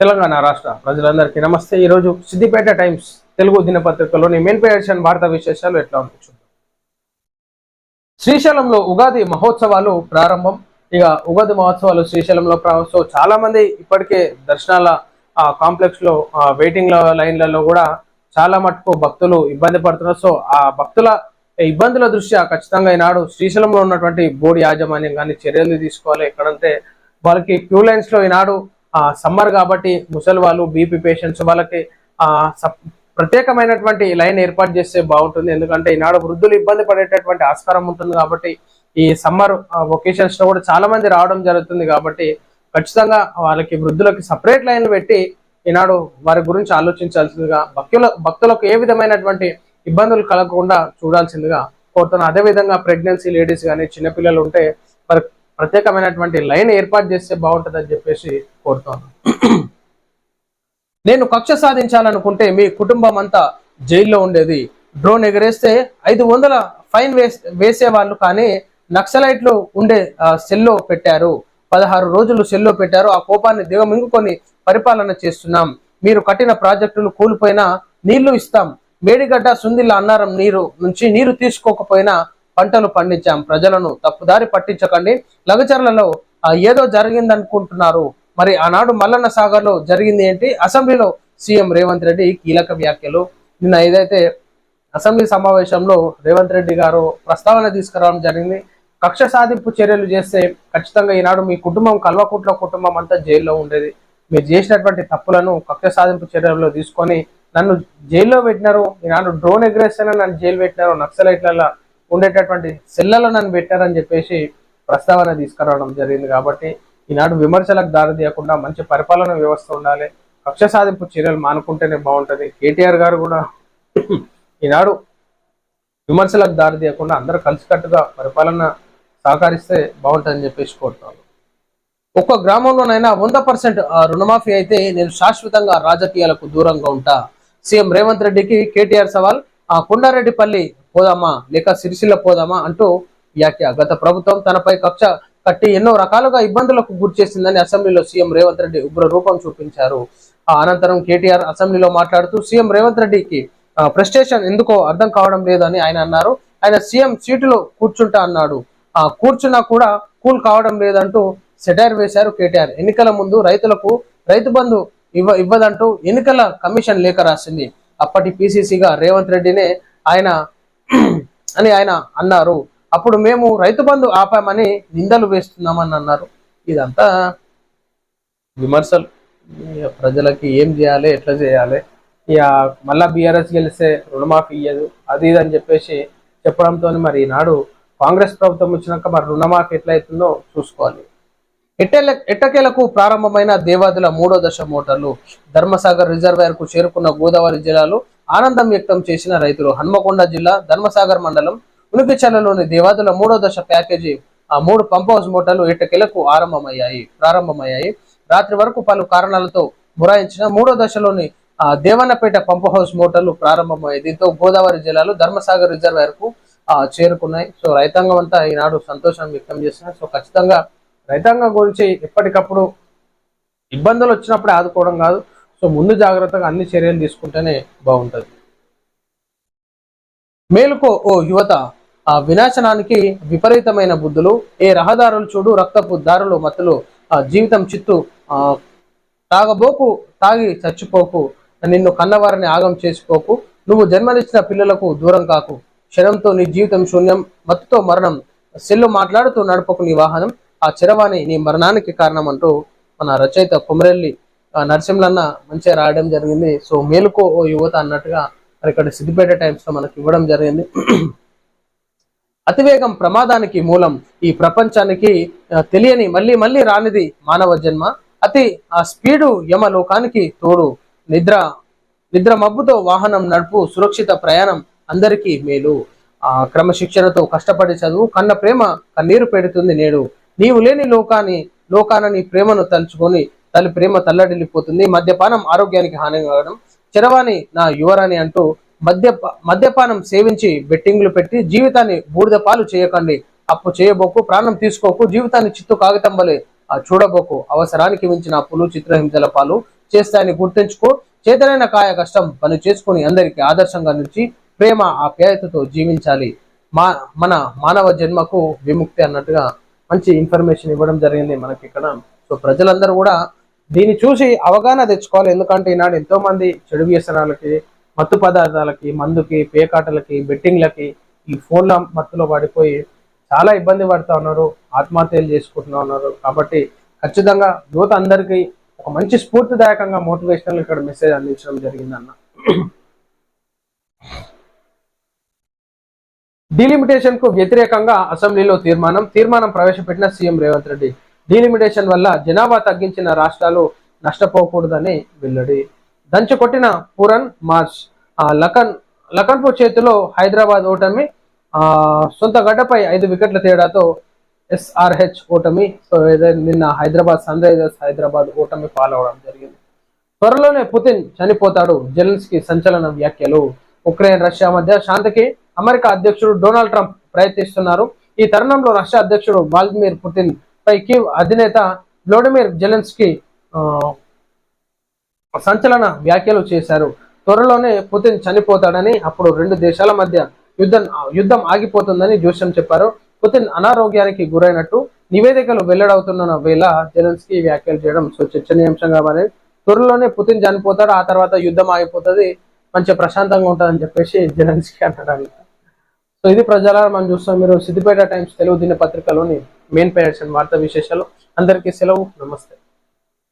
తెలంగాణ రాష్ట్ర ప్రజలందరికీ నమస్తే. ఈరోజు సిద్దిపేట టైమ్స్ తెలుగు దినపత్రికలోని మెయిన్ పేషన్ వార్తా విశేషాలు ఎట్లా ఉండొచ్చు శ్రీశైలంలో ఉగాది మహోత్సవాలు ప్రారంభం. ఇక ఉగాది మహోత్సవాలు శ్రీశైలంలో ప్రారంభం చాలా మంది ఇప్పటికే దర్శనాల కాంప్లెక్స్లో వెయిటింగ్ లైన్లలో కూడా చాలా మటుకు భక్తులు ఇబ్బంది పడుతున్నారు. సో ఆ భక్తుల ఇబ్బందుల దృష్ట్యా ఖచ్చితంగా ఈనాడు శ్రీశైలంలో ఉన్నటువంటి బోర్డు యాజమాన్యం కానీ చర్యలు తీసుకోవాలి. ఎక్కడంటే వాళ్ళకి క్యూ లైన్స్లో ఈనాడు సమ్మర్ కాబట్టి ముసలి వాళ్ళు బీపీ పేషెంట్స్ వాళ్ళకి ఆ సప్- ప్రత్యేకమైనటువంటి లైన్ ఏర్పాటు చేస్తే బాగుంటుంది. ఎందుకంటే ఈనాడు వృద్ధులు ఇబ్బంది పడేటటువంటి ఆస్కారం ఉంటుంది కాబట్టి ఈ సమ్మర్ ఒకేషన్స్లో కూడా చాలా మంది రావడం జరుగుతుంది కాబట్టి ఖచ్చితంగా వాళ్ళకి వృద్ధులకి సపరేట్ లైన్ పెట్టి ఈనాడు వారి గురించి ఆలోచించాల్సిందిగా భక్తుల భక్తులకు ఏ విధమైనటువంటి ఇబ్బందులు కలగకుండా చూడాల్సిందిగా కోరుతున్నాను అదే విధంగా ప్రెగ్నెన్సీ లేడీస్ కానీ చిన్నపిల్లలు ఉంటే వారి ప్రత్యేకమైనటువంటి లైన్ ఏర్పాటు చేస్తే బాగుంటుందని చెప్పేసి కోరుతాను నేను కక్ష సాధించాలనుకుంటే మీ కుటుంబం అంతా జైల్లో ఉండేది. డ్రోన్ ఎగరేస్తే ఐదు వందల ఫైన్ వేస్ వేసే వాళ్ళు కానీ నక్సలైట్లు ఉండే సెల్లో పెట్టారు. పదహారు రోజులు సెల్లో పెట్టారు. ఆ కోపాన్ని దిగమింగుకొని పరిపాలన చేస్తున్నాం. మీరు కట్టిన ప్రాజెక్టులు కూలిపోయినా నీళ్ళు ఇస్తాం. మేడిగడ్డ సుందిల్ల అన్నారం నీరు నుంచి నీరు తీసుకోకపోయినా పంటలు పండించాం. ప్రజలను తప్పుదారి పట్టించకండి. లగచర్లలో ఏదో జరిగిందనుకుంటున్నారు. మరి ఆనాడు మల్లన్న సాగర్లో జరిగింది ఏంటి? అసెంబ్లీలో సీఎం రేవంత్ రెడ్డి కీలక వ్యాఖ్యలు. నిన్న ఏదైతే అసెంబ్లీ సమావేశంలో రేవంత్ రెడ్డి గారు ప్రస్తావన తీసుకురావడం జరిగింది. కక్ష సాధింపు చర్యలు చేస్తే ఖచ్చితంగా ఈనాడు మీ కుటుంబం కల్వకుట్ల కుటుంబం అంతా జైల్లో ఉండేది. మీరు చేసినటువంటి తప్పులను కక్ష సాధింపు చర్యల్లో తీసుకొని నన్ను జైల్లో పెట్టినారు. ఈనాడు డ్రోన్ ఎగ్రెషన్ నన్ను జైలు పెట్టినారు. నక్సలైట్లలో ఉండేటటువంటి సెల్లలో నన్ను పెట్టారని చెప్పేసి ప్రస్తావన తీసుకురావడం జరిగింది కాబట్టి ఈనాడు విమర్శలకు దారి తీయకుండా మంచి పరిపాలన వ్యవస్థ ఉండాలి. కక్ష సాధింపు చర్యలు మానుకుంటేనే బాగుంటది. కేటీఆర్ గారు కూడా ఈనాడు విమర్శలకు దారి తీయకుండా అందరూ కలిసికట్టుగా పరిపాలన సహకరిస్తే బాగుంటుందని చెప్పేసి కోరుతాను ఒక్క గ్రామంలోనైనా వంద పర్సెంట్ రుణమాఫీ అయితే నేను శాశ్వతంగా రాజకీయాలకు దూరంగా ఉంటా. సీఎం రేవంత్ రెడ్డికి కేటీఆర్ సవాల్ ఆ కొండారెడ్డిపల్లి పోదామా? లేక సిరిసిల్ల పోదామా? అంటూ వ్యాఖ్య. గత ప్రభుత్వం తనపై కక్ష కట్టి ఎన్నో రకాలుగా ఇబ్బందులకు గురి చేసిందని అసెంబ్లీలో సీఎం రేవంత్ రెడ్డి ఉగ్ర రూపం చూపించారు. ఆ అనంతరం కేటీఆర్ అసెంబ్లీలో మాట్లాడుతూ సీఎం రేవంత్ రెడ్డికి ప్రెస్టేషన్ ఎందుకో అర్థం కావడం లేదని ఆయన అన్నారు. ఆయన సీఎం సీటులో కూర్చుంటా అన్నాడు. ఆ కూర్చున్నా కూడా కూల్ కావడం లేదంటూ సెటైర్ వేశారు కేటీఆర్. ఎన్నికల ముందు రైతులకు రైతు బంధు ఇవ్వ ఇవ్వదంటూ ఎన్నికల కమిషన్ లేఖ రాసింది. అప్పటి పిసిసిగా రేవంత్ రెడ్డినే ఆయన అని ఆయన అన్నారు. అప్పుడు మేము రైతు బంధు ఆపామని నిందలు వేస్తున్నామని అన్నారు. ఇదంతా విమర్శలు. ప్రజలకి ఏం చేయాలి ఎట్లా చేయాలి? ఇక మళ్ళా బీఆర్ఎస్ గెలిస్తే రుణమాఫీ ఇయ్యదు అది ఇది అని చెప్పేసి చెప్పడంతో మరి ఈనాడు కాంగ్రెస్ ప్రభుత్వం వచ్చినాక మరి రుణమాఫీ ఎట్లయితుందో చూసుకోవాలి. ఎట్టెల ఎట్టకేలకు ప్రారంభమైన దేవాదుల మూడో దశ మోటార్లు ధర్మసాగర్ రిజర్వాయర్కు చేరుకున్న గోదావరి జిల్లాలో ఆనందం వ్యక్తం చేసిన రైతులు హన్మకొండ జిల్లా ధర్మసాగర్ మండలం ఉనికిచర్లలోని దేవాదుల మూడో దశ ప్యాకేజీ ఆ మూడు పంప్ హౌస్ మోటార్లు ఇటకెలకు ఆరంభమయ్యాయి ప్రారంభమయ్యాయి. రాత్రి వరకు పలు కారణాలతో బురాయించిన మూడో దశలోని ఆ దేవన్నపేట పంప్ హౌస్ మోటార్లు ప్రారంభమయ్యాయి. దీంతో గోదావరి జిల్లాలో ధర్మసాగర్ రిజర్వాయర్కు చేరుకున్నాయి. సో రైతాంగం అంతా ఈనాడు సంతోషం వ్యక్తం చేస్తున్నారు. సో ఖచ్చితంగా రైతాంగం గురించి ఎప్పటికప్పుడు ఇబ్బందులు వచ్చినప్పుడే ఆదుకోవడం కాదు. సో ముందు జాగ్రత్తగా అన్ని చర్యలు తీసుకుంటేనే బాగుంటది. మేలుకో ఓ యువత ఆ వినాశనానికి విపరీతమైన బుద్ధులు ఏ రహదారులు చూడు రక్తపు దారులు మత్తులు ఆ జీవితం చిత్తు ఆ తాగబోకు తాగి చచ్చిపోకు నిన్ను కన్నవారిని ఆగం చేసుకోకు నువ్వు జన్మనిచ్చిన పిల్లలకు దూరం కాకు క్షణంతో నీ జీవితం శూన్యం మత్తుతో మరణం సెల్లు మాట్లాడుతూ నడపకు నీ వాహనం ఆ చిరవాణి నీ మరణానికి కారణం అంటూ మన రచయిత కుమరెల్లి ఆ, మంచిగా రాయడం జరిగింది. సో మేలుకో ఓ యువత అన్నట్టుగా మరి ఇక్కడ సిద్దిపేట టైమ్స్లో మనకి ఇవ్వడం జరిగింది. అతివేగం ప్రమాదానికి మూలం ఈ ప్రపంచానికి తెలియని మళ్ళీ మళ్ళీ రానిది మానవ జన్మ. అతి ఆ స్పీడు యమలోకానికి తోడు. నిద్ర నిద్ర మబ్బుతో వాహనం నడుపు సురక్షిత ప్రయాణం అందరికీ మేలు. ఆ క్రమశిక్షణతో కష్టపడి చదువు కన్న ప్రేమ కన్నీరు పెడుతుంది నేడు. నీవు లేని లోకాన్ని లోకానని ప్రేమను తలుచుకొని తల్లి ప్రేమ తల్లడిల్లిపోతుంది. మద్యపానం ఆరోగ్యానికి హాని కావడం చిరవాణి నా యువరాణి అంటూ మద్యప మద్యపానం సేవించి బెట్టింగ్లు పెట్టి జీవితాన్ని బూడిద పాలు చేయకండి. అప్పు చేయబోకు ప్రాణం తీసుకోకు జీవితాన్ని చిత్తు కాగితం వలె ఆ చూడబోకు. అవసరానికి మించిన అప్పులు చిత్రహింసల పాలు చేస్తాయని గుర్తుంచుకో. చేతనైన కాయ కష్టం పని చేసుకుని అందరికీ ఆదర్శంగా నుంచి ప్రేమ ఆప్యాయతతో జీవించాలి. మా మన మానవ జన్మకు విముక్తి అన్నట్టుగా మంచి ఇన్ఫర్మేషన్ ఇవ్వడం జరిగింది మనకి ఇక్కడ. సో ప్రజలందరూ కూడా దీన్ని చూసి అవగాహన తెచ్చుకోవాలి. ఎందుకంటే ఈనాడు ఎంతో మంది చెడు వ్యసనాలకి మత్తు పదార్థాలకి మందుకి పేకాటలకి బెట్టింగ్లకి ఈ ఫోన్ల మత్తులో పడిపోయి చాలా ఇబ్బంది పడుతూ ఉన్నారు. ఆత్మహత్యలు చేసుకుంటున్నా ఉన్నారు. కాబట్టి ఖచ్చితంగా యువత అందరికీ ఒక మంచి స్ఫూర్తిదాయకంగా మోటివేషనల్ ఇక్కడ మెసేజ్ అందించడం జరిగిందన్న. డిలిమిటేషన్కు వ్యతిరేకంగా అసెంబ్లీలో తీర్మానం తీర్మానం ప్రవేశపెట్టిన సీఎం రేవంత్ రెడ్డి. డీలిమిటేషన్ వల్ల జనాభా తగ్గించిన రాష్ట్రాలు నష్టపోకూడదని వెల్లడి. దంచుకొట్టిన పూరన్ మార్చ్. లఖన్ లఖన్పూర్ చేతిలో హైదరాబాద్ ఓటమి ఆ, సొంత గడ్డపై ఐదు వికెట్ల తేడాతో ఎస్ఆర్హెచ్ ఓటమి సో ఏదైతే నిన్న హైదరాబాద్ సన్ రైజర్స్ హైదరాబాద్ ఓటమి పాలవడం జరిగింది. త్వరలోనే పుతిన్ చనిపోతాడు జెలెన్స్కీ సంచలన వ్యాఖ్యలు. ఉక్రెయిన్ రష్యా మధ్య శాంతికి అమెరికా అధ్యక్షుడు డొనాల్డ్ ట్రంప్ ప్రయత్నిస్తున్నారు. ఈ తరుణంలో రష్యా అధ్యక్షుడు వ్లాదిమిర్ పుతిన్ పై కీవ్ అధినేత వ్లాడిమిర్ జెలెన్స్కీ సంచలన వ్యాఖ్యలు చేశారు. త్వరలోనే పుతిన్ చనిపోతాడని అప్పుడు రెండు దేశాల మధ్య యుద్ధం యుద్ధం ఆగిపోతుందని జోస్యం చెప్పారు. పుతిన్ అనారోగ్యానికి గురైనట్టు నివేదికలు వెల్లడవుతున్న వేళ జెలెన్స్కీ వ్యాఖ్యలు చేయడం సో చర్చనీయాంశంగా మారింది. త్వరలోనే పుతిన్ చనిపోతాడు ఆ తర్వాత యుద్ధం ఆగిపోతుంది మంచి ప్రశాంతంగా ఉంటుందని చెప్పేసి జెలెన్స్కీ అన్నాడు సో ఇది ప్రజల మనం చూస్తాం మీరు సిద్దిపేట టైమ్స్ తెలుగు దిన పత్రికలోని మెయిన్ పేరెంట్స్ వార్తా విశేషాలు. అందరికీ సెలవు. నమస్తే.